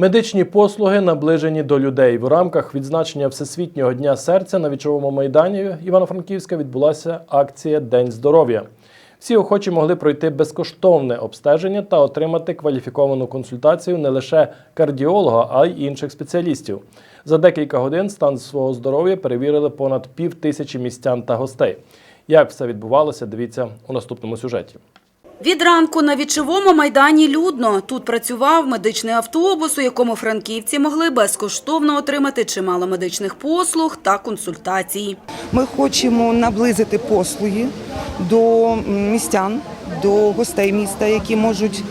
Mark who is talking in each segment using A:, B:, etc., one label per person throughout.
A: Медичні послуги наближені до людей. В рамках відзначення Всесвітнього дня серця на вічовому майдані Івано-Франківська відбулася акція День здоров'я. Всі охочі могли пройти безкоштовне обстеження та отримати кваліфіковану консультацію не лише кардіолога, а й інших спеціалістів. За декілька годин стан свого здоров'я перевірили понад пів тисячі містян та гостей. Як все відбувалося, дивіться у наступному сюжеті.
B: Від ранку на вічовому майдані людно. Тут працював медичний автобус, у якому франківці могли безкоштовно отримати чимало медичних послуг та консультацій.
C: Ми хочемо наблизити послуги до містян, до гостей міста, які можуть,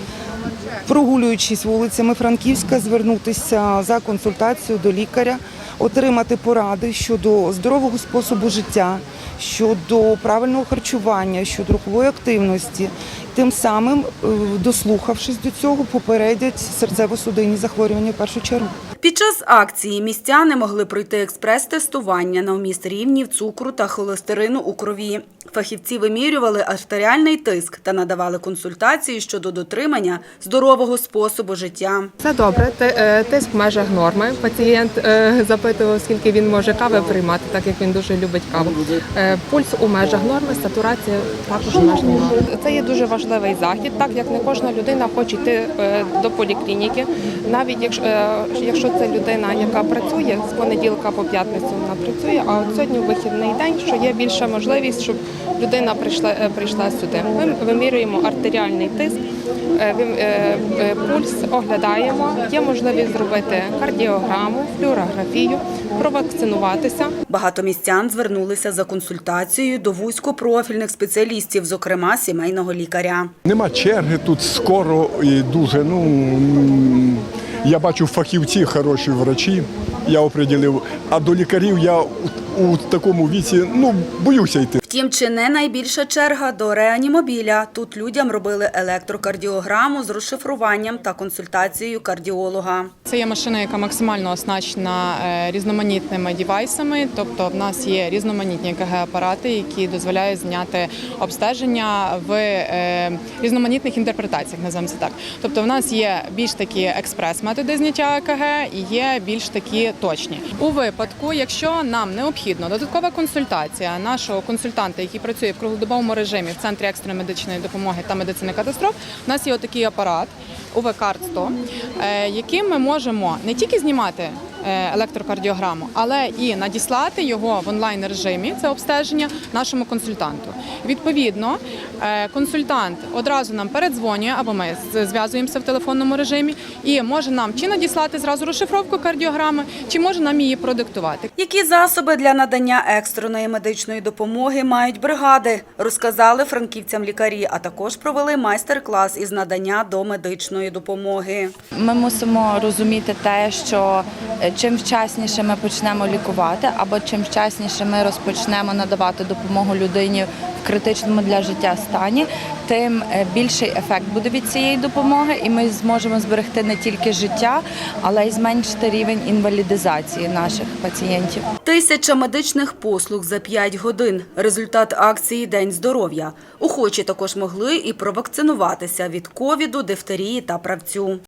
C: прогулюючись вулицями Франківська, звернутися за консультацією до лікаря, отримати поради щодо здорового способу життя, щодо правильного харчування, щодо рухової активності. Тим самим, е, дослухавшись до цього, попередять серцево-судинні захворювання в першу чергу.
B: Під час акції містяни могли пройти експрес-тестування на вміст рівнів цукру та холестерину у крові. Фахівці вимірювали артеріальний тиск та надавали консультації щодо дотримання здорового способу життя.
D: Це добре. Е, Тиск в межах норми. Пацієнт е, запитував, скільки він може кави приймати, так як він дуже любить каву. Е, Пульс у межах норми, сатурація також в межах норми. Це є дуже важливий захід, так як не кожна людина хоче йти до поліклініки. Навіть якщо, е, якщо це людина, яка працює з понеділка по п'ятницю, вона працює. А от сьогодні вихідний день, що є більша можливість, щоб людина прийшла е, прийшла сюди. Ми вимірюємо артеріальний тиск. Е, е, пульс оглядаємо. Є можливість зробити кардіограму, флюорографію, провакцинуватися.
B: Багато містян звернулися за консультацією до вузькопрофільних спеціалістів, зокрема сімейного лікаря.
E: Нема черги тут скоро і дуже. Ну я бачу фахівці, хороші врачі. Я оприділив. А до лікарів я у, такому віці ну боюся йти.
B: Втім, чи не найбільша черга до реанімобіля. Тут людям робили електрокардіограму з розшифруванням та консультацією кардіолога.
F: Це є машина, яка максимально оснащена е, різноманітними дівайсами. Тобто, в нас є різноманітні ЕКГ-апарати, які дозволяють зняти обстеження в е, різноманітних інтерпретаціях. Називаємо це так. Тобто, в нас є більш такі експрес-методи зняття ЕКГ і є більш такі точні. У випадку, якщо нам необхідно додаткова консультація нашого консультанта, який працює в круглодобовому режимі в центрі екстреної медичної допомоги та медицини катастроф, у нас є отакий апарат. УВ-карт 100, е, яким ми можемо не тільки знімати електрокардіограму, але і надіслати його в онлайн режимі, це обстеження нашому консультанту. Відповідно, е, консультант одразу нам передзвонює або ми зв'язуємося в телефонному режимі і може нам чи надіслати зразу розшифровку кардіограми, чи може нам її продиктувати.
B: Які засоби для надання екстреної медичної допомоги мають бригади, розказали франківцям лікарі, а також провели майстер-клас із надання домедичної допомоги.
G: Ми мусимо розуміти те, що е, чим вчасніше ми почнемо лікувати, або чим вчасніше ми розпочнемо надавати допомогу людині в критичному для життя стані, тим е, більший ефект буде від цієї допомоги, і ми зможемо зберегти не тільки життя, але й зменшити рівень інвалідизації наших пацієнтів.
B: Тисяча медичних послуг за 5 годин. Результат акції День здоров'я. Охочі також могли і провакцинуватися від ковіду, дифтерії та правцю.